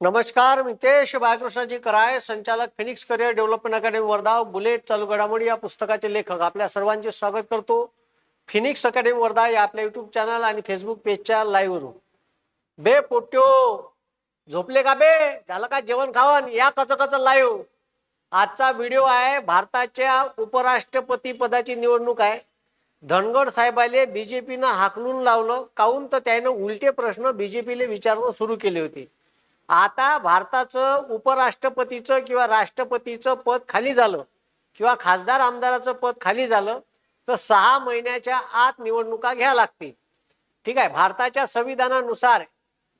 नमस्कार मितेश बाळकृष्णाजी कराय संचालक Phoenix career development academy Wardha bullet चालू घडामोडी या पुस्तकाचे लेखक. आपल्या सर्वांचे स्वागत करतो फिनिक्स अकॅडमी वर्धा या आपल्या युट्यूब चॅनल आणि फेसबुक पेजच्या लाईव्हवरून बे पोट्यो झोपले का बे? झालं का जेवण खावण? या कच कच लाईव्ह आजचा व्हिडिओ आहे भारताच्या उपराष्ट्रपती पदाची निवडणूक आहे. धनगड साहेबाले बीजेपीनं हाकलून लावलं. काऊन तर त्यानं उलटे प्रश्न बीजेपीला विचारणं सुरू केले होते. आता भारताचं उपराष्ट्रपतीचं किंवा राष्ट्रपतीचं पद खाली झालं किंवा खासदार आमदाराचं पद खाली झालं तर सहा महिन्याच्या आत निवडणुका घ्या लागतील. ठीक आहे भारताच्या संविधानानुसार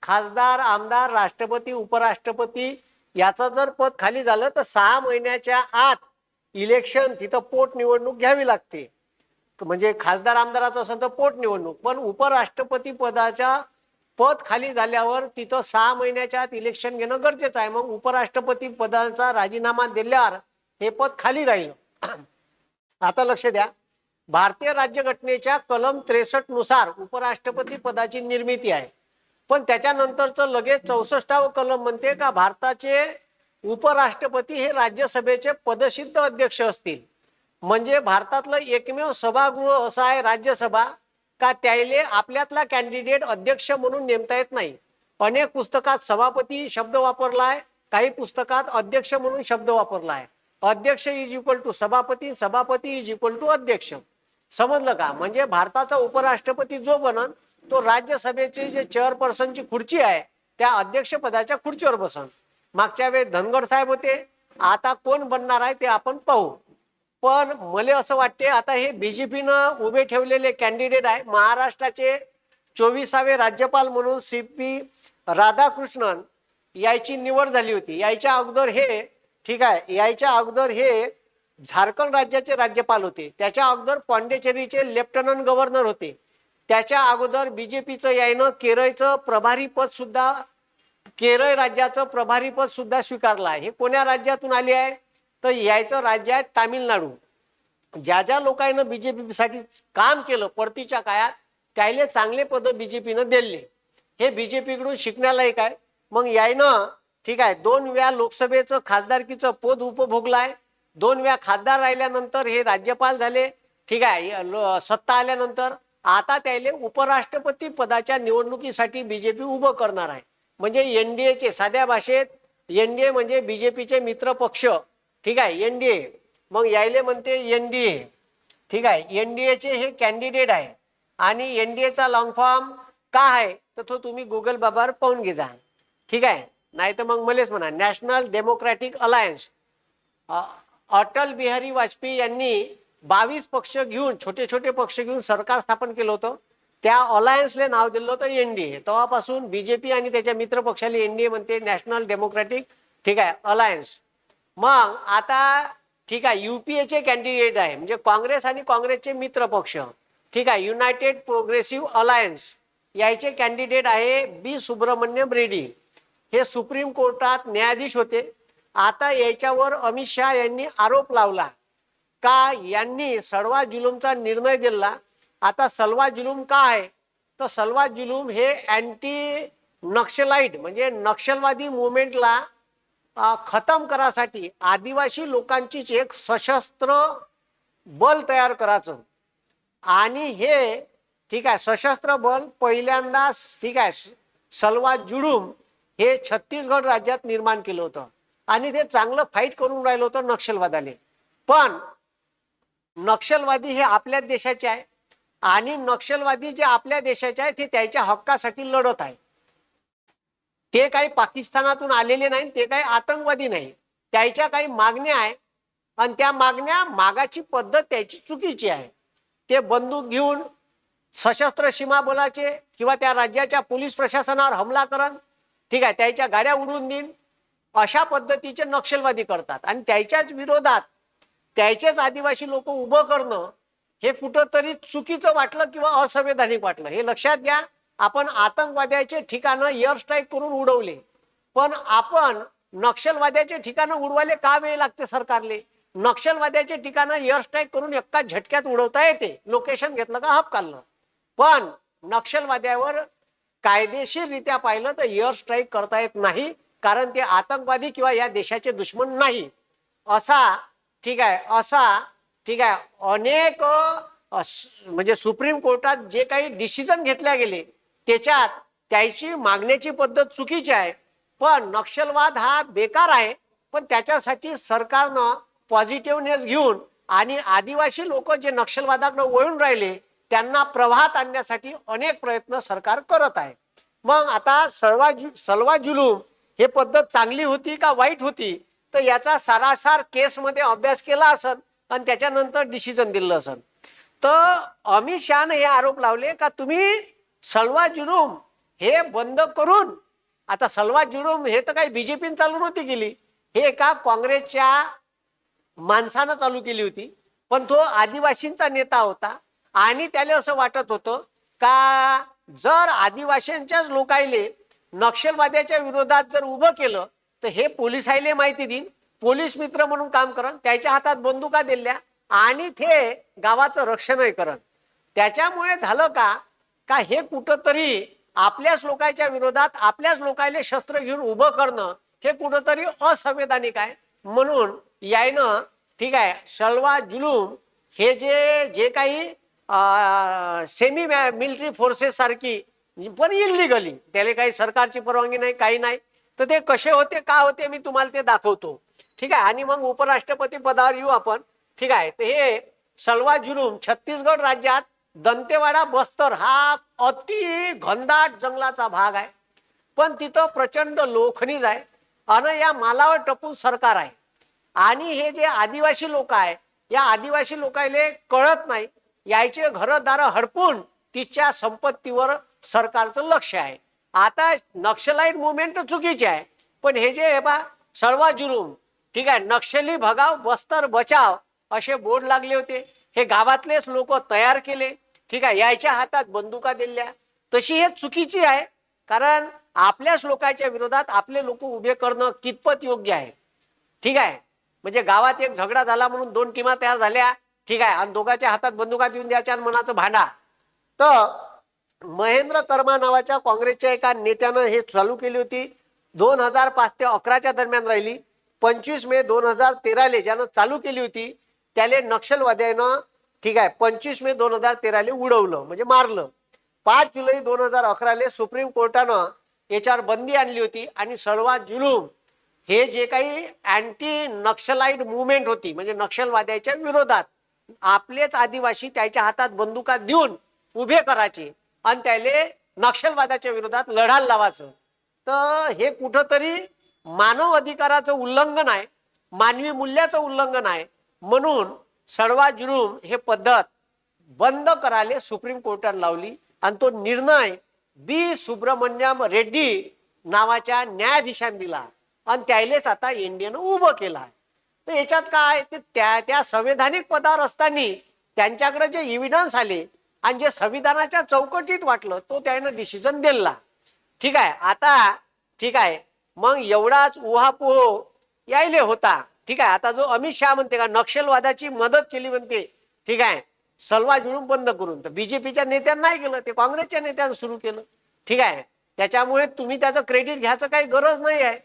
खासदार आमदार राष्ट्रपती उपराष्ट्रपती याचं जर पद खाली झालं तर सहा महिन्याच्या आत इलेक्शन तिथं पोटनिवडणूक घ्यावी लागते. म्हणजे खासदार आमदाराचं असेल तर पोटनिवडणूक पण उपराष्ट्रपती पदाच्या पद खाली झाल्यावर तिथं सहा महिन्याच्या आत इलेक्शन घेणं गरजेचं आहे. मग उपराष्ट्रपती पदाचा राजीनामा दिल्यावर हे पद खाली राहील. आता लक्ष द्या. भारतीय राज्यघटनेच्या कलम त्रेसष्टनुसार उपराष्ट्रपती पदाची निर्मिती आहे. पण त्याच्यानंतरचं लगेच चौसष्टावं कलम म्हणते का भारताचे उपराष्ट्रपती हे राज्यसभेचे पदसिद्ध अध्यक्ष असतील. म्हणजे भारतातलं एकमेव सभागृह असं आहे राज्यसभा. का त्याले आपल्यातला कॅन्डिडेट अध्यक्ष म्हणून नेमता येत नाही. अनेक पुस्तकात सभापती शब्द वापरलाय काही पुस्तकात अध्यक्ष म्हणून शब्द वापरलाय. अध्यक्ष इज इक्वल टू सभापती सभापती इज इक्वल टू अध्यक्ष. समजलं का? म्हणजे भारताचा उपराष्ट्रपती जो बनन तो राज्यसभेची जे चेअरपर्सनची खुर्ची आहे त्या अध्यक्षपदाच्या खुर्चीवर बसन. मागच्या वेळेस धनगड साहेब होते आता कोण बनणार आहे ते आपण पाहू. पण मला असं वाटते आता हे बीजेपीनं उभे ठेवलेले कॅन्डिडेट आहे महाराष्ट्राचे चोवीसावे राज्यपाल म्हणून सी पी राधाकृष्णन यायची निवड झाली होती. यायच्या अगोदर हे ठीक आहे यायच्या अगोदर हे झारखंड राज्याचे राज्यपाल होते. त्याच्या अगोदर पॉंडेचेरीचे लेफ्टनंट गव्हर्नर होते. त्याच्या अगोदर बीजेपीचं यायनं केरळचं प्रभारी पद सुद्धा केरळ राज्याचं प्रभारी पद सुद्धा स्वीकारलं आहे. हे कोण्या राज्यातून आले आहे? तर यायचं राज्य आहे तामिळनाडू. ज्या ज्या लोकांना बीजेपीसाठी काम केलं परतीच्या काळात त्याले चांगले पद बीजेपीनं दिले. हे बीजेपीकडून शिकण्यालायक आहे. मग यायनं ठीक आहे दोन वेळा लोकसभेचं खासदारकीचं पद उपभोगलाय. दोन वेळा खासदार राहिल्यानंतर हे राज्यपाल झाले. ठीक आहे सत्ता आल्यानंतर आता त्याले उपराष्ट्रपती पदाच्या निवडणुकीसाठी बीजेपी उभं करणार आहे. म्हणजे एनडीएचे साध्या भाषेत एनडीए म्हणजे बीजेपीचे मित्र पक्ष ठीक आहे एनडीए मग यायले म्हणते एनडीए ठीक आहे एनडीएचे हे कॅन्डिडेट आहे. आणि एनडीएचा लॉंग फॉर्म का आहे तर तो तुम्ही गुगल बाबावर पाहून घे जा. ठीक आहे नाही तर मग मलेच म्हणा national democratic alliance Atal Bihari Vajpayee यांनी बावीस पक्ष घेऊन छोटे छोटे पक्ष घेऊन सरकार स्थापन केलं होतं. त्या अलायन्सले नाव दिलं होतं एनडीए तेव्हापासून बीजेपी आणि त्याच्या मित्र पक्षाला एनडीए म्हणते नॅशनल डेमोक्रॅटिक ठीक आहे अलायन्स मग आता ठीक आहे युपीएचे कॅन्डिडेट आहे. म्हणजे काँग्रेस आणि काँग्रेसचे मित्र पक्ष. ठीक आहे युनायटेड प्रोग्रेसिव्ह अलायन्स याचे कॅन्डिडेट आहे बी सुब्रमण्यम रेड्डी हे सुप्रीम कोर्टात न्यायाधीश होते. आता याच्यावर अमित शहा यांनी आरोप लावला. का यांनी सलवा जुलूमचा निर्णय दिला? आता सलवा जुलूम का आहे? तर सलवा जुलूम हे अँटी नक्षलाइट म्हणजे नक्षलवादी मुवमेंटला खतम करासाठी आदिवासी लोकांचीच एक सशस्त्र बल तयार करायचं आणि हे ठीक आहे सशस्त्र बल पहिल्यांदा ठीक आहे सलवा जुडूम हे छत्तीसगड राज्यात निर्माण केलं होतं. आणि ते चांगलं फाईट करून राहिलं होतं नक्षलवादाने पण नक्षलवादी हे आपल्याच देशाचे आहे. आणि नक्षलवादी जे आपल्या देशाचे आहे ते त्याच्या हक्कासाठी लढत आहे. ते काही पाकिस्तानातून आलेले नाही ते काही आतंकवादी नाही त्याच्या काही मागण्या आहे आणि त्या मागण्या मागाची पद्धत त्याची चुकीची आहे. ते बंदूक घेऊन सशस्त्र सीमा बलाचे किंवा त्या राज्याच्या पोलीस प्रशासनावर हमला करन ठीक आहे त्याच्या गाड्या उडवून देईन अशा पद्धतीचे नक्षलवादी करतात. आणि त्याच्याच विरोधात त्याचेच आदिवासी लोक उभं करणं हे कुठंतरी चुकीचं वाटलं किंवा असंवैधानिक वाटलं? हे लक्षात घ्या. आपण आतंकवाद्याचे ठिकाणं एअर स्ट्राईक करून उडवले. पण आपण नक्षलवाद्याचे ठिकाणं उडवायला का वेळ लागते सरकारले? नक्षलवाद्याचे ठिकाणं एअर स्ट्राईक करून एका झटक्यात उडवता येते. लोकेशन घेतलं का हप काढलं. पण नक्षलवाद्यावर कायदेशीररित्या पाहिलं तर एअर स्ट्राईक करता येत नाही कारण ते आतंकवादी किंवा या देशाचे दुश्मन नाही. असा ठीक आहे असा ठीक आहे अनेक म्हणजे सुप्रीम कोर्टात जे काही डिसिजन घेतल्या गेले त्याच्यात त्याची मागण्याची पद्धत चुकीची आहे. पण नक्षलवाद हा बेकार आहे. पण त्याच्यासाठी सरकारनं पॉझिटिव्हनेस घेऊन आणि आदिवासी लोक जे नक्षलवादाकडे वळून राहिले त्यांना प्रवाहात आणण्यासाठी अनेक प्रयत्न सरकार करत आहे. मग आता सलवा जु सलवा जुलूम हे पद्धत चांगली होती का वाईट होती? तर याचा सारासार केसमध्ये अभ्यास केला असन आणि त्याच्यानंतर डिसिजन दिलं असन. तर अमित शहाने हे आरोप लावले का तुम्ही सलवा जुलूम हे बंद करून आता सलवा जुलूम हे तर काही बीजेपीने चालू नव्हती केली. हे एका काँग्रेसच्या माणसानं चालू केली होती. पण तो आदिवासींचा नेता होता. आणि त्याला असं वाटत होतं का जर आदिवासींच्याच लोकायले नक्षलवाद्याच्या विरोधात जर उभं केलं तर हे पोलिसायले माहिती देईन. पोलीस मित्र म्हणून काम करन त्याच्या हातात बंदुका दिल्या आणि ते गावाचं रक्षणही करन. त्याच्यामुळे झालं का का हे कुठंतरी आपल्याच लोकांच्या विरोधात आपल्याच लोकांना शस्त्र घेऊन उभं करणं हे कुठंतरी असंवैधानिक आहे. म्हणून यायनं ठीक आहे सलवा जुलूम हे जे जे काही सेमी मिलिटरी फोर्सेस सारखी पण इल्लिगली त्याला काही सरकारची परवानगी नाही काही नाही. तर ते कसे होते का होते मी तुम्हाला ते दाखवतो. ठीक आहे आणि मग उपराष्ट्रपती पदावर येऊ आपण. ठीक आहे तर हे सलवा जुलूम छत्तीसगड राज्यात दंतेवाडा बस्तर हा अति घनदाट जंगलाचा भाग आहे. पण तिथं प्रचंड लोखणीज आहे आणि या मालावर टपून सरकार आहे. आणि हे जे आदिवासी लोक आहे या आदिवासी लोकायले कळत नाही यायचे घरदार हडपून तिच्या संपत्तीवर सरकारचं लक्ष आहे. आता नक्षलाईट मुवमेंट चुकीची आहे पण हे जे हे बा सळवा जुलूम ठीक आहे नक्षली भगाव बस्तर बचाव असे बोर्ड लागले होते. हे गावातलेच लोक तयार केले ठीक आहे यायच्या हातात बंदुका दिल्या. तशी हे चुकीची आहे कारण आपल्याच लोकांच्या विरोधात आपले लोक उभे करणं कितपत योग्य आहे. ठीक आहे म्हणजे गावात एक झगडा झाला म्हणून दोन टीमा तयार झाल्या. ठीक आहे आणि दोघांच्या हातात बंदुका देऊन द्यायच्या आणि मनाचं भांडा. तर महेंद्र कर्मा नावाच्या काँग्रेसच्या एका नेत्यानं हे चालू केली होती. दोन हजार पाच ते अकराच्या दरम्यान राहिली. पंचवीस मे दोन हजार तेराले ज्यानं चालू केली होती त्याले नक्षलवाद्यानं ठीक आहे पंचवीस मे दोन हजार तेराले उडवलं म्हणजे मारलं. पाच जुलै दोन हजार अकराले सुप्रीम कोर्टानं याच्यावर बंदी आणली होती आणि सळवा जुलूम हे जे काही अँटी नक्षलाईट मुवमेंट होती म्हणजे नक्षलवाद्याच्या विरोधात आपलेच आदिवासी त्याच्या हातात बंदुका देऊन उभे करायचे आणि त्याले नक्षलवादाच्या विरोधात लढायला लावायचं. तर हे कुठंतरी मानव अधिकाराचं उल्लंघन आहे मानवी मूल्याचं उल्लंघन आहे म्हणून सडवा जुलूम हे पद्धत बंद करायला सुप्रीम कोर्टाने लावली. आणि तो निर्णय बी. सुब्रमण्यम रेड्डी नावाच्या न्यायाधीशाने दिला. आणि त्यालेच आता इंडियन उभं केलं आहे. तर याच्यात काय? ते त्या त्या संवैधानिक पदावर असताना त्यांच्याकडे जे इव्हिडन्स आले आणि जे संविधानाच्या चौकटीत वाटलं तो त्यानं डिसिजन दिला. ठीक आहे? आता ठीक आहे. मग एवढाच उहापोह यायले होता. ठीक आहे? आता जो अमित शहा म्हणते का नक्षलवादाची मदत केली म्हणते ठीक आहे? सलवा मिळून बंद करून. तर बीजेपीच्या नेत्यांना नाही केलं ते काँग्रेसच्या नेत्यांना सुरू केलं. ठीक आहे? त्याच्यामुळे तुम्ही त्याचं क्रेडिट घ्यायचं काही गरज नाही आहे.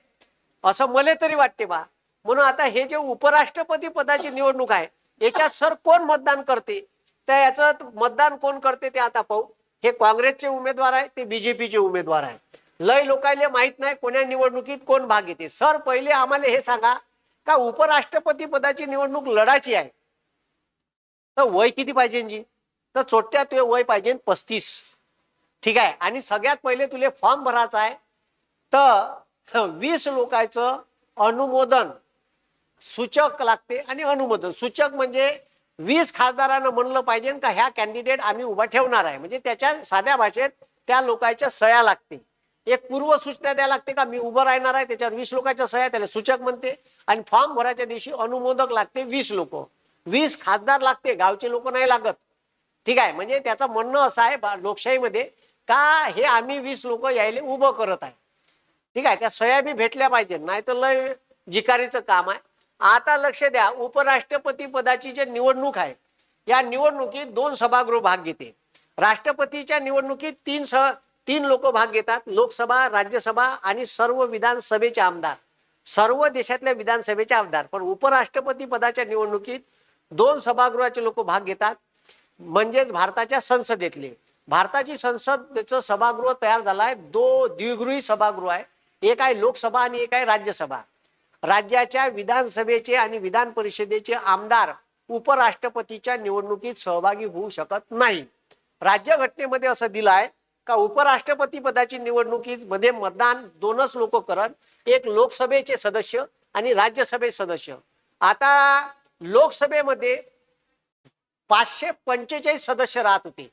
असं मला तरी वाटते बा. म्हणून आता हे जे उपराष्ट्रपती पदाची निवडणूक आहे याच्यात सर कोण मतदान करते? तर याचं मतदान कोण करते ते आता पाहू. हे काँग्रेसचे उमेदवार आहे ते बीजेपीचे उमेदवार आहे. लय लोकांना माहीत नाही कोण्या निवडणुकीत कोण भाग घेते. सर पहिले आम्हाला हे सांगा. का उपराष्ट्रपती पदाची निवडणूक लढायची आहे? तर वय किती पाहिजे जी तर चोट्या तुझे वय पाहिजे पस्तीस. ठीक आहे? आणि सगळ्यात पहिले तुले फॉर्म भरायचा आहे. तर वीस लोकांचं अनुमोदन सूचक लागते आणि अनुमोदन. सूचक म्हणजे वीस खासदारांना म्हणलं पाहिजे का ह्या कॅन्डिडेट आम्ही उभा ठेवणार आहे. म्हणजे त्याच्या साध्या भाषेत त्या लोकांच्या सळ्या लागते एक पूर्व सूचना द्यायला लागते का? मी उभं राहणार आहे त्याच्यावर वीस लोकांच्या सह्या त्याला सूचक म्हणते. आणि फॉर्म भरायच्या दिवशी अनुमोदक लागते वीस लोक. वीस खासदार लागते गावचे लोक नाही लागत. ठीक आहे म्हणजे त्याचं म्हणणं असं आहे लोकशाहीमध्ये का हे आम्ही वीस लोक यायला उभं करत आहे? ठीक आहे त्या सह्या बी भेटल्या पाहिजे नाही तर लय जिकारीचं काम आहे. आता लक्ष द्या उपराष्ट्रपती पदाची जे निवडणूक आहे या निवडणुकीत दोन सभागृह भाग घेते. राष्ट्रपतीच्या निवडणुकीत तीन सह तीन लोक भाग घेतात लोकसभा राज्यसभा आणि सर्व विधानसभेचे आमदार. सर्व देशातल्या विधानसभेचे आमदार. पण उपराष्ट्रपती पदाच्या निवडणुकीत दोन सभागृहाचे लोक भाग घेतात म्हणजेच भारताच्या संसदेतले. भारताची संसदेचं सभागृह तयार झालाय दो द्विगृही सभागृह आहे. एक आहे लोकसभा आणि एक आहे राज्यसभा. राज्याच्या विधानसभेचे आणि विधान परिषदेचे आमदार उपराष्ट्रपतीच्या निवडणुकीत सहभागी होऊ शकत नाही. राज्यघटनेमध्ये असं दिलं आहे का उपराष्ट्रपती पदाची निवडणुकीमध्ये मतदान दोनच लोक करत एक लोकसभेचे सदस्य आणि राज्यसभेचे सदस्य. आता लोकसभेमध्ये पाचशे पंचेचाळीस सदस्य राहत होते.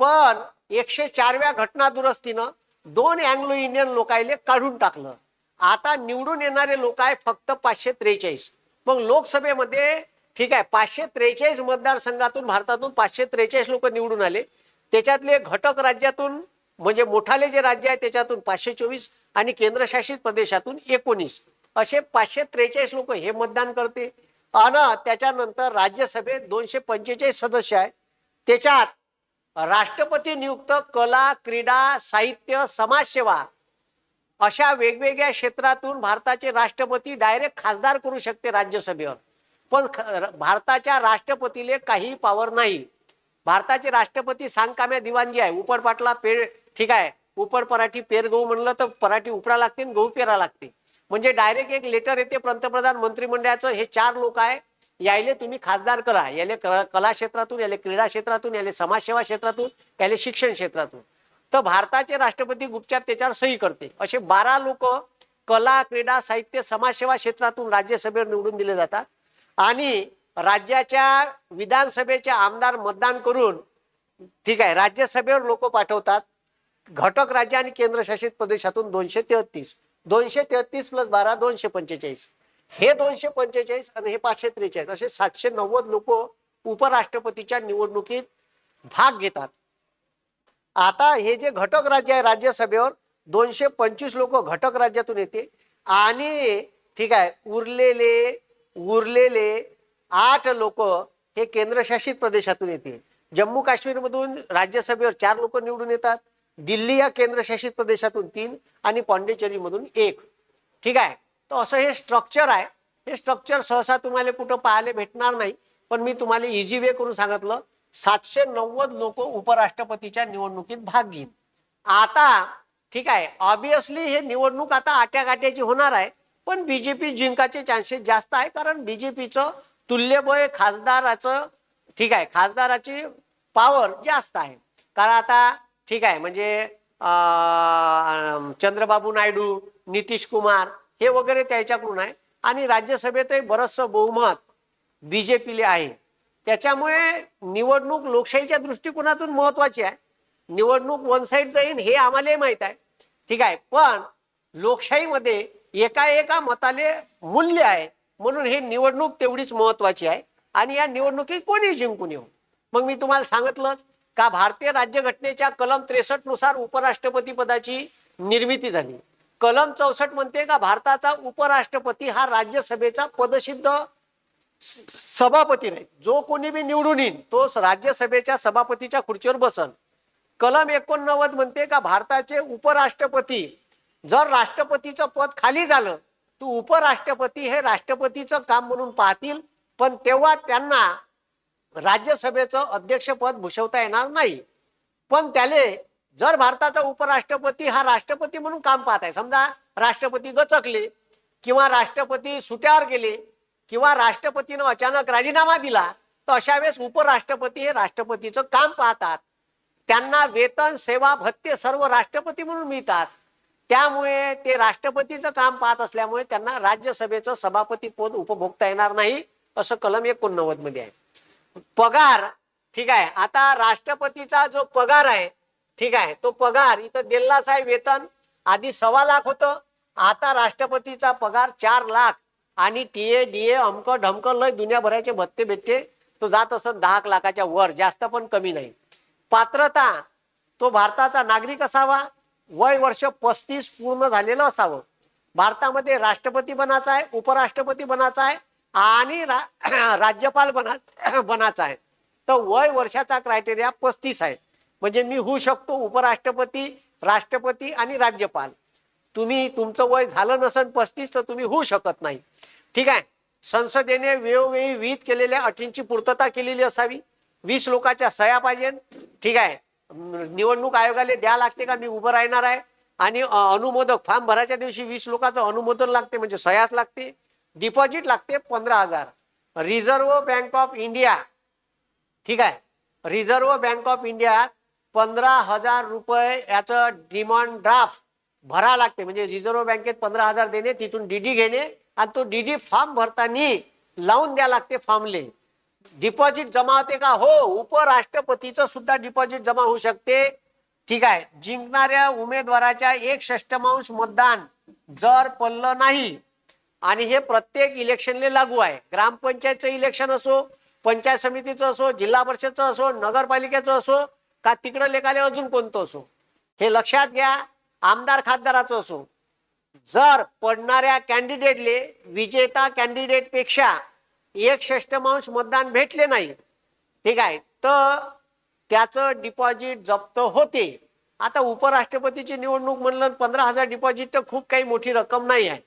पण एकशे चारव्या घटना दुरुस्तीनं दोन अँग्लो इंडियन लोकायले काढून टाकलं. आता निवडून येणारे लोक आहे फक्त पाचशे त्रेचाळीस. मग लोकसभेमध्ये ठीक आहे पाचशे त्रेचाळीस मतदारसंघातून भारतातून पाचशे त्रेचाळीस लोक निवडून आले. त्याच्यातले घटक राज्यातून म्हणजे मोठाले जे राज्य आहे त्याच्यातून पाचशे चोवीस आणि केंद्रशासित प्रदेशातून एकोणीस. असे पाचशे त्रेचाळीस लोक हे मतदान करते आणि त्याच्यानंतर राज्यसभेत दोनशे पंचेचाळीस सदस्य आहे त्याच्यात राष्ट्रपती नियुक्त कला क्रीडा साहित्य समाजसेवा अशा वेगवेगळ्या क्षेत्रातून भारताचे राष्ट्रपती डायरेक्ट खासदार करू शकते राज्यसभेवर. पण ख- भारताच्या राष्ट्रपतीले काही पॉवर नाही. भारताचे राष्ट्रपती सांगकाम्या दिवाण जी आहे. उपड पाटला पेर ठीक आहे. उपड पराठी पेर गहू म्हणलं तर पराठी उपडा लागते आणि गहू पेरा लागते म्हणजे डायरेक्ट एक लेटर येते पंतप्रधान मंत्रिमंडळाचं. हे चार लोक आहे. यायले तुम्ही खासदार करा. याले कला क्षेत्रातून याले क्रीडा क्षेत्रातून याले समाजसेवा क्षेत्रातून याले शिक्षण क्षेत्रातून. तर भारताचे राष्ट्रपती गुपचाप त्याच्यावर सही करते. असे बारा लोक कला क्रीडा साहित्य समाजसेवा क्षेत्रातून राज्यसभेवर निवडून दिले जातात. आणि राज्याच्या विधानसभेचे आमदार मतदान करून ठीक आहे राज्यसभेवर लोक पाठवतात. घटक राज्य आणि केंद्रशासित प्रदेशातून दोनशे तेहतीस. दोनशे तेहतीस प्लस बारा दोनशे पंचेचाळीस. हे दोनशे पंचेचाळीस आणि हे पाचशे त्रेचाळीस असे सातशे नव्वद लोक उपराष्ट्रपतीच्या निवडणुकीत भाग घेतात. आता हे जे घटक राज्य आहे राज्यसभेवर दोनशे पंचवीस लोक घटक राज्यातून येते आणि ठीक आहे उरलेले उरलेले आठ लोक हे केंद्रशासित प्रदेशातून येतील. जम्मू काश्मीरमधून राज्यसभेवर चार लोक निवडून येतात. दिल्ली या केंद्रशासित प्रदेशातून तीन आणि पॉंडेचेरीमधून एक. ठीक आहे? तर असं हे स्ट्रक्चर आहे. हे स्ट्रक्चर सहसा तुम्हाला कुठं पाहायला भेटणार नाही. पण मी तुम्हाला इझी वे करून सांगितलं. सातशे नव्वद लोक उपराष्ट्रपतीच्या निवडणुकीत भाग घेईन आता ठीक आहे ऑब्विसली हे निवडणूक आता आट्याकाट्याची होणार आहे. पण बीजेपी जिंकाचे चान्सेस जास्त आहे. कारण बीजेपीचं तुल्यबळ खासदाराचं ठीक आहे खासदाराची पॉवर जास्त आहे. कारण आता ठीक आहे म्हणजे चंद्रबाबू नायडू नितीश कुमार हे वगैरे त्याच्याकडून आहे. आणि राज्यसभेतही बरचसं बहुमत बीजेपीले आहे. त्याच्यामुळे निवडणूक लोकशाहीच्या दृष्टिकोनातून महत्वाची आहे. निवडणूक वन साईड जाईन हे आम्हालाही माहीत आहे. ठीक आहे पण लोकशाहीमध्ये एका एका मताले मूल्य आहे. म्हणून हे निवडणूक तेवढीच महत्वाची आहे. आणि या निवडणुकीत कोणी जिंकून येऊ हो. मग मी तुम्हाला सांगितलं का भारतीय राज्यघटनेच्या कलम त्रेसष्टनुसार उपराष्ट्रपती पदाची निर्मिती झाली. कलम चौसष्ट म्हणते का भारताचा उपराष्ट्रपती हा राज्यसभेचा पदसिद्ध सभापती नाही जो कोणी बी निवडून येईल तो राज्यसभेच्या सभापतीच्या खुर्चीवर बसन. कलम एकोणनव्वद म्हणते का भारताचे उपराष्ट्रपती जर राष्ट्रपतीचं पद खाली झालं तू उपराष्ट्रपती हे राष्ट्रपतीचं काम म्हणून पाहतील पण तेव्हा त्यांना राज्यसभेचं अध्यक्षपद भूषवता येणार नाही. पण त्याले जर भारताचा उपराष्ट्रपती हा राष्ट्रपती म्हणून काम पाहत आहे समजा राष्ट्रपती गचकले किंवा राष्ट्रपती सुट्यावर गेले किंवा राष्ट्रपतीनं अचानक राजीनामा दिला तर अशा वेळेस उपराष्ट्रपती हे राष्ट्रपतीचं काम पाहतात. त्यांना वेतन सेवा भत्ते सर्व राष्ट्रपती म्हणून मिळतात. त्यामुळे ते राष्ट्रपतीचं काम पाहत असल्यामुळे त्यांना राज्यसभेचं सभापती पद उपभोगता येणार नाही असं कलम एकोणनव्वदमध्ये आहे. पगार ठीक आहे आता राष्ट्रपतीचा जो पगार आहे ठीक आहे तो पगार इथं दिल्लाच आहे वेतन आधी सव्वा लाख होतं आता राष्ट्रपतीचा पगार चार लाख आणि टीए डीए अमक ढमक लय दुनियाभराचे भत्ते भेटते तो जात असत दहा लाखाच्या वर जास्त पण कमी नाही. पात्रता तो भारताचा नागरिक असावा वय वर्ष पस्तीस पूर्ण झालेलं असावं. भारतामध्ये राष्ट्रपती बनायचा आहे उपराष्ट्रपती बनायचा आहे आणि रा- राज्यपाल बना बनायचा आहे. तर वय वर्षाचा क्रायटेरिया पस्तीस आहे. म्हणजे मी होऊ शकतो उपराष्ट्रपती राष्ट्रपती आणि राज्यपाल. तुम्ही तुमचं वय झालं नसेल पस्तीस तर तुम्ही होऊ शकत नाही. ठीक आहे? संसदेने वेळोवेळी विहित केलेल्या अटींची पूर्तता केलेली असावी. वीस लोकांच्या सह्या पाहिजे ठीक आहे? निवडणूक आयोगाला द्या लागते का? मी उभं राहणार आहे. आणि अनुमोदक फॉर्म भरायच्या दिवशी वीस लोकांचं अनुमोदन लागते म्हणजे सयास लागते. डिपॉझिट लागते पंधरा हजार. रिझर्व्ह बँक ऑफ इंडिया ठीक आहे? रिझर्व्ह बँक ऑफ इंडिया पंधरा हजार रुपये याचं डिमांड ड्राफ्ट भरा लागते. म्हणजे रिझर्व्ह बँकेत पंधरा हजार देणे तिथून डीडी घेणे आणि तो डीडी फॉर्म भरताना लावून द्या लागते फॉर्मले. डिपॉझिट जमा होते का? हो उपराष्ट्रपतीचं सुद्धा डिपॉझिट जमा होऊ शकते. ठीक आहे. जिंकणाऱ्या उमेदवाराच्या एक षष्टमांश मतदान जर पडलं नाही आणि हे प्रत्येक इलेक्शनले लागू आहे. ग्रामपंचायतचं इलेक्शन असो पंचायत समितीचं असो जिल्हा परिषदचं असो नगरपालिकेचं असो का तिकडं लेखाले अजून कोणतं असो? हे लक्षात घ्या. आमदार खासदाराचं असो. जर पडणाऱ्या कॅन्डिडेटले विजेता कॅन्डिडेटपेक्षा एक षष्टमांश मतदान भेटले नाही. ठीक आहे. तर त्याचं डिपॉझिट जप्त होते. आता उपराष्ट्रपतीची निवडणूक म्हणलं पंधरा हजार डिपॉझिट तर खूप काही मोठी रक्कम नाही आहे.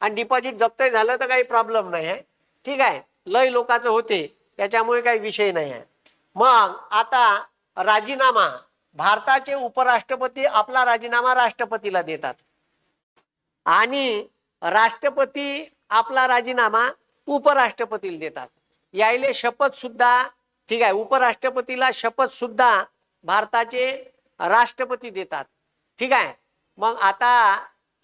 आणि डिपॉझिट जप्त झालं तर काही प्रॉब्लेम नाही आहे. ठीक आहे. लय लोकांचं होते. त्याच्यामुळे काही विषय नाही आहे. मग आता राजीनामा. भारताचे उपराष्ट्रपती आपला राजीनामा राष्ट्रपतीला देतात. आणि राष्ट्रपती आपला राजीनामा उपराष्ट्रपतीला देतात. यायले शपथ सुद्धा ठीक आहे उपराष्ट्रपतीला शपथ सुद्धा भारताचे राष्ट्रपती देतात. ठीक आहे मग आता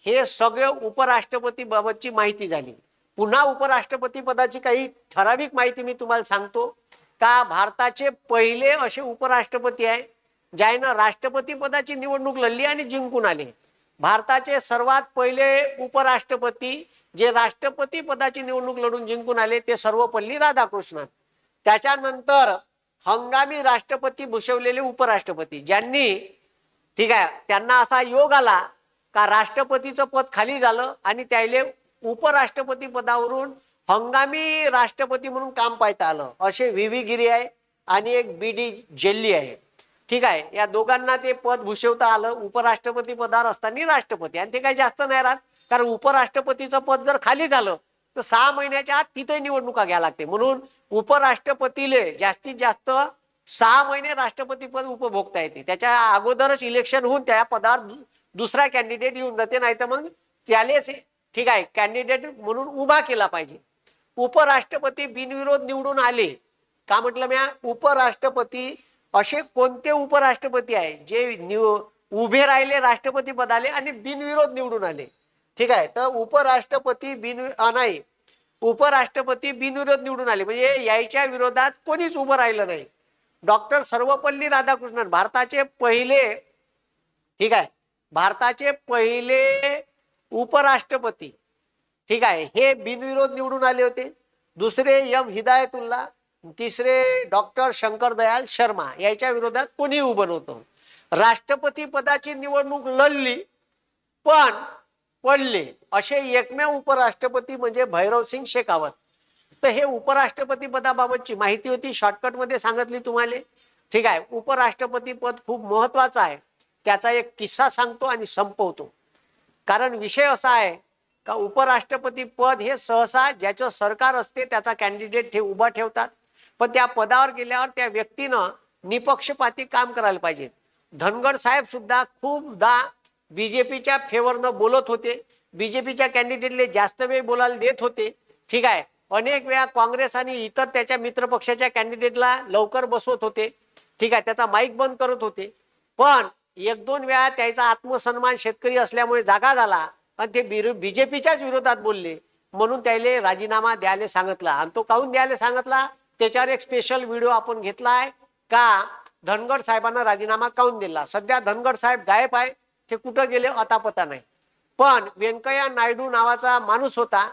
हे सगळे उपराष्ट्रपती बाबतची माहिती झाली. पुन्हा उपराष्ट्रपती पदाची काही ठराविक माहिती मी तुम्हाला सांगतो. का भारताचे पहिले असे उपराष्ट्रपती आहे ज्यानं राष्ट्रपती पदाची निवडणूक लढली आणि जिंकून आले. भारताचे सर्वात पहिले उपराष्ट्रपती जे राष्ट्रपती पदाची निवडणूक लढून जिंकून आले ते सर्वपल्ली राधाकृष्णन. त्याच्यानंतर हंगामी राष्ट्रपती भूषवलेले उपराष्ट्रपती ज्यांनी ठीक आहे त्यांना असा योग आला का राष्ट्रपतीचं पद खाली झालं आणि त्याले उपराष्ट्रपती पदावरून हंगामी राष्ट्रपती म्हणून काम पाहता आलं. असे व्ही गिरी आहे आणि एक बी डी जेल्ली आहे. ठीक आहे या दोघांना ते पद भूषवता आलं उपराष्ट्रपती पदावर असताना राष्ट्रपती. आणि ते काही जास्त नाही राहत. कारण उपराष्ट्रपतीचं पद जर खाली झालं तर सहा महिन्याच्या आत तिथे निवडणुका घ्या लागते म्हणून उपराष्ट्रपतीले जास्तीत जास्त सहा महिने राष्ट्रपती पद उपभोगता येते. त्याच्या अगोदरच इलेक्शन होऊन त्या पदावर दुसरा कॅन्डिडेट येऊन जाते नाही तर मग त्यालेच ठीक आहे कॅन्डिडेट म्हणून उभा केला पाहिजे. उपराष्ट्रपती बिनविरोध निवडून आले का म्हटलं म्या? उपराष्ट्रपती असे कोणते उपराष्ट्रपती आहे जे उभे राहिले राष्ट्रपती पदाले आणि बिनविरोध निवडून आले? ठीक आहे. तर उपराष्ट्रपती बिन नाही. उपराष्ट्रपती बिनविरोध निवडून आले. म्हणजे यायच्या विरोधात कोणीच उभं राहिलं नाही. डॉक्टर सर्वपल्ली राधाकृष्णन भारताचे पहिले ठीक आहे. भारताचे पहिले उपराष्ट्रपती ठीक आहे. हे बिनविरोध निवडून आले होते. दुसरे एम हिदायतुल्ला तिसरे डॉक्टर शंकर दयाल शर्मा. याच्या विरोधात कोणी उभं नव्हतं. राष्ट्रपती पदाची निवडणूक लढली पण पडले. असे एकमेव उपराष्ट्रपती म्हणजे भैरवसिंग शेखावत. तर हे उपराष्ट्रपती पदाबाबतची माहिती होती. शॉर्टकटमध्ये सांगितली तुम्हाला. ठीक आहे. उपराष्ट्रपती पद खूप महत्वाचं आहे. त्याचा एक किस्सा सांगतो आणि संपवतो. कारण विषय असा आहे का उपराष्ट्रपती पद हे सहसा ज्याचं सरकार असते त्याचा कॅन्डिडेट ठेव उभा ठेवतात. पण त्या पदावर गेल्यावर त्या व्यक्तीनं निपक्षपाती काम करायला पाहिजे. धनगड साहेब सुद्धा खूपदा बीजेपीच्या फेवरनं बोलत होते. बीजेपीच्या कॅन्डिडेटले जास्त वेळ बोलायला देत होते. ठीक आहे. अनेक वेळा काँग्रेस आणि इतर त्याच्या मित्र पक्षाच्या कॅन्डिडेटला लवकर बसवत होते. ठीक आहे. त्याचा माईक बंद करत होते. पण एक दोन वेळा त्याचा आत्मसन्मान शेतकरी असल्यामुळे जागा झाला आणि ते बीजेपीच्याच विरोधात बोलले. म्हणून त्याला राजीनामा द्यायला सांगितला. आणि तो काहून द्यायला सांगितला? त्याच्यावर एक स्पेशल व्हिडिओ आपण घेतलाय. का? धनगड साहेबांना राजीनामा काहून दिला? सध्या धनगड साहेब गायब आहे. ते कुठं गेले? आता पता नाही. पण व्यंकय्या नायडू नावाचा माणूस होता.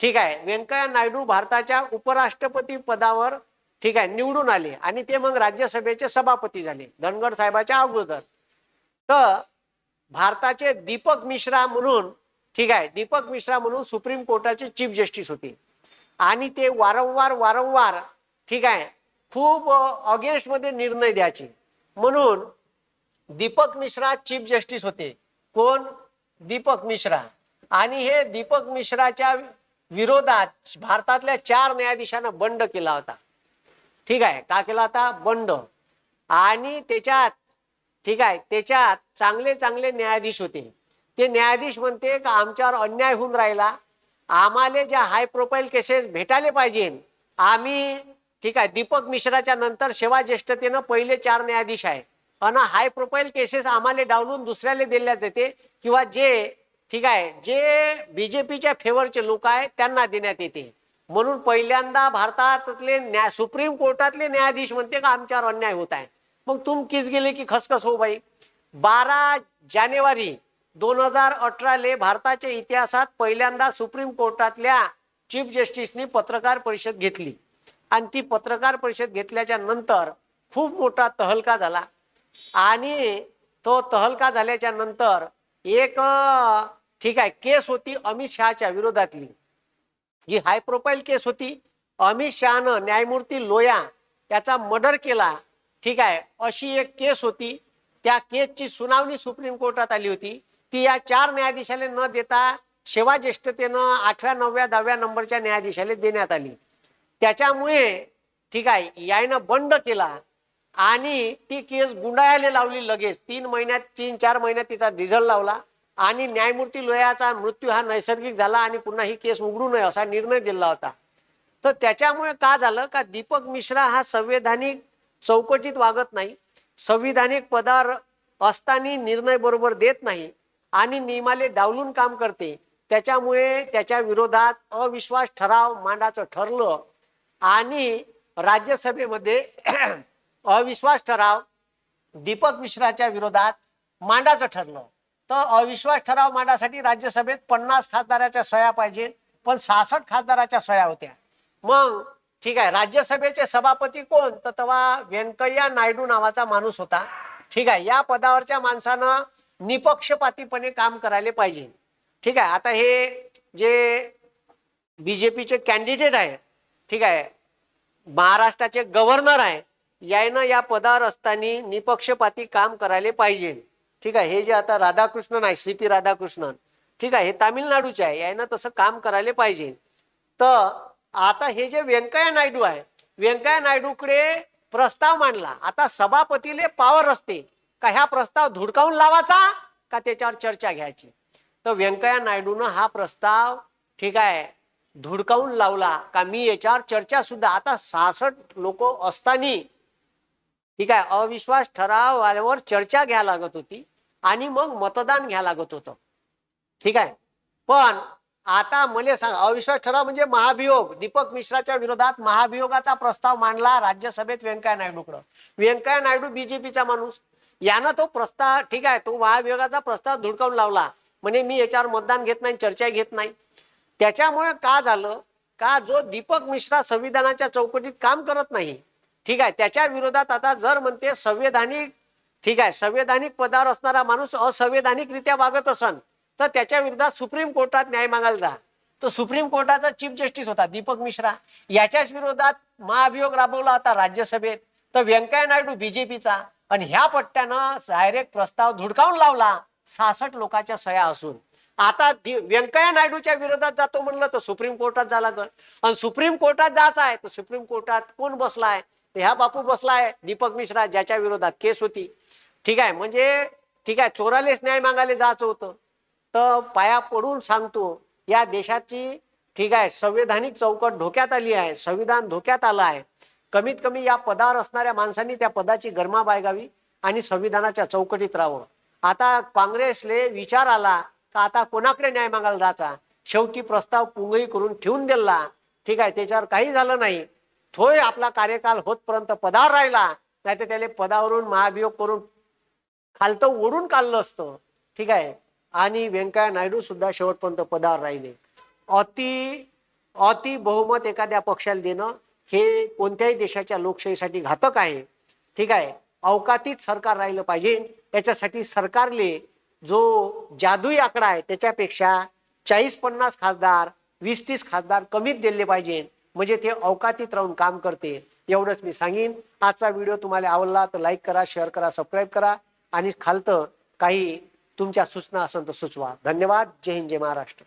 ठीक आहे. व्यंकय्या नायडू भारताच्या उपराष्ट्रपती पदावर ठीक आहे निवडून आले आणि ते मग राज्यसभेचे सभापती झाले धनगड साहेबाच्या अगोदर. तर भारताचे दीपक मिश्रा म्हणून ठीक आहे दीपक मिश्रा म्हणून सुप्रीम कोर्टाचे चीफ जस्टिस होते. आणि ते वारंवार वारंवार ठीक आहे खूप अगेन्स्टमध्ये निर्णय द्यायचे. म्हणून दीपक मिश्रा चीफ जस्टिस होते. कोण? दीपक मिश्रा. आणि हे दीपक मिश्राच्या विरोधात भारतातल्या चार न्यायाधीशांना बंड केला होता. ठीक आहे. का केला होता? बंड. आणि त्याच्यात ठीक आहे त्याच्यात चांगले चांगले न्यायाधीश होते. ते न्यायाधीश म्हणते का आमच्यावर अन्याय होऊन राहिला. आम्हाला ज्या हाय प्रोफाईल केसेस भेटायला पाहिजे. आम्ही ठीक आहे दीपक मिश्राच्या नंतर सेवा ज्येष्ठतेनं पहिले चार न्यायाधीश आहे आणि हाय प्रोफाईल केसेस आम्हाला डावलून दुसऱ्याला दिल्या जाते. किंवा जे ठीक आहे जे बीजेपीच्या फेवरचे लोक आहेत त्यांना देण्यात येते. म्हणून पहिल्यांदा भारतातले न्याय सुप्रीम कोर्टातले न्यायाधीश म्हणते का आमच्यावर अन्याय होत आहे. मग तुम किस गेले की खसखस हो बाई बारा जानेवारी दोन हजार अठराले भारताच्या इतिहासात पहिल्यांदा सुप्रीम कोर्टातल्या चीफ जस्टिसनी पत्रकार परिषद घेतली. आणि ती पत्रकार परिषद घेतल्याच्या नंतर खूप मोठा तहलका झाला. आणि तो तहलका झाल्याच्यानंतर एक ठीक आहे केस होती अमित शहाच्या विरोधातली. जी हाय प्रोफाईल केस होती अमित शहानं न्यायमूर्ती लोया याचा मर्डर केला. ठीक आहे अशी एक केस होती. त्या केसची सुनावणी सुप्रीम कोर्टात आली होती. ती या चार न्यायाधीशाला न देता सेवा ज्येष्ठतेनं आठव्या नवव्या दहाव्या नंबरच्या न्यायाधीशाला देण्यात आली. त्याच्यामुळे ठीक आहे यायनं बंड केला. आणि ती केस गुंडाळायला लावली लगेच. तीन महिन्यात तीन चार महिन्यात तिचा रिझल्ट लावला. आणि न्यायमूर्ती लोयाचा मृत्यू हा नैसर्गिक झाला आणि पुन्हा ही केस उघडू नये असा निर्णय दिला होता. तर त्याच्यामुळे का झालं? का दीपक मिश्रा हा संवैधानिक चौकटीत वागत नाही. संविधानिक पदावर असताना निर्णय बरोबर देत नाही आणि नियमाले डावलून काम करते. त्याच्यामुळे त्याच्या विरोधात अविश्वास ठराव मांडायचं ठरलं. आणि राज्यसभेमध्ये अविश्वास ठराव दीपक मिश्राच्या विरोधात मांडाचं ठरलं. तर अविश्वास ठराव मांडासाठी राज्यसभेत पन्नास खासदाराच्या सह्या पाहिजे पण सहासष्ट खासदाराच्या सह्या होत्या. मग ठीक आहे राज्यसभेचे सभापती कोण? तर तेव्हा व्यंकय्या नायडू नावाचा माणूस होता. ठीक आहे या पदावरच्या माणसानं निपक्षपातीपणे काम करायला पाहिजे. ठीक आहे आता हे जे बीजेपीचे कॅन्डिडेट आहे ठीक आहे महाराष्ट्राचे गव्हर्नर आहे यायनं या पदावर असताना निपक्षपाती काम करायला पाहिजे. ठीक आहे हे जे आता राधाकृष्णन आहे सी पी राधाकृष्णन ठीक आहे हे तामिळनाडूचे आहे यायनं तसं काम करायला पाहिजे. तर आता हे जे व्यंकय्या नायडू आहे व्यंकय्या नायडूकडे प्रस्ताव मांडला. आता सभापतीले पावर असते. का ह्या प्रस्ताव धुडकावून लावायचा? का त्याच्यावर चर्चा घ्यायची? तर व्यंकय्या नायडूनं हा प्रस्ताव ठीक आहे धुडकावून लावला. का मी याच्यावर चर्चा सुद्धा आता सहासष्ट लोक असताना ठीक आहे अविश्वास ठराव आल्यावर चर्चा घ्या लागत होती आणि मग मतदान घ्या लागत होतं. ठीक आहे पण आता मला सांग अविश्वास ठराव म्हणजे महाभियोग. दीपक मिश्राच्या विरोधात महाभियोगाचा प्रस्ताव मांडला राज्यसभेत व्यंकय्या नायडूकडं. व्यंकय्या नायडू बीजेपीचा माणूस. यानं तो प्रस्ताव ठीक आहे तो महाभियोगाचा प्रस्ताव धुडकावून लावला. म्हणजे मी याच्यावर मतदान घेत नाही चर्चा घेत नाही. त्याच्यामुळे का झालं? का जो दीपक मिश्रा संविधानाच्या चौकटीत काम करत नाही ठीक आहे त्याच्या विरोधात आता जर म्हणते संवैधानिक ठीक आहे संवैधानिक पदावर असणारा माणूस असंवैधानिकरित्या वागत असन तर त्याच्या विरोधात सुप्रीम कोर्टात न्याय मागायला जा. तो सुप्रीम कोर्टाचा चीफ जस्टिस होता दीपक मिश्रा. याच्याच विरोधात महाभियोग राबवला होता राज्यसभेत. तर व्यंकय्या नायडू बीजेपीचा आणि ह्या पट्ट्यानं डायरेक्ट प्रस्ताव धुडकावून लावला सहासष्ट लोकांच्या सह्या असून. आता व्यंकय्या नायडूच्या विरोधात जातो म्हणलं तर सुप्रीम कोर्टात जा लागल. आणि सुप्रीम कोर्टात जायचं आहे तर सुप्रीम कोर्टात कोण बसलाय? तर ह्या बापू बसलाय दीपक मिश्रा ज्याच्या विरोधात केस होती. ठीक आहे म्हणजे ठीक आहे चोरालेच न्याय मागायला जायचं होतं. तर पाया पडून सांगतो या देशाची ठीक आहे संवैधानिक चौकट धोक्यात आली आहे संविधान धोक्यात आलं आहे. कमीत कमी या पदावर असणाऱ्या माणसांनी त्या पदाची गरमा बाळगावी आणि संविधानाच्या चौकटीत राहावं. आता काँग्रेसले विचार आला का आता कोणाकडे न्याय मागायला जायचा? शेवटी प्रस्ताव पुंगळी करून ठेवून दिला. ठीक आहे त्याच्यावर काही झालं नाही. थोय आपला कार्यकाल होतपर्यंत पदावर राहिला नाही तर त्याला पदावरून महाभियोग करून खालतं ओढून काढलं असतं. ठीक आहे? आणि व्यंकय्या नायडू सुद्धा शेवटपर्यंत पदावर राहिले. अति अति बहुमत एखाद्या पक्षाला देणं हे कोणत्याही देशाच्या लोकशाहीसाठी घातक आहे. ठीक आहे? अवकातीत सरकार राहिलं पाहिजे. याच्यासाठी सरकारले जो जादुई आकडा आहे त्याच्यापेक्षा चाळीस पन्नास खासदार वीस तीस खासदार कमीच दिले पाहिजे म्हणजे ते अवकातीत राहून काम करते एवढंच मी सांगेन. आजचा व्हिडिओ तुम्हाला आवडला तर लाईक करा शेअर करा सबस्क्राईब करा आणि खालतं काही तुमच्या सूचना असेल तर सुचवा. धन्यवाद. जय हिंद जय महाराष्ट्र.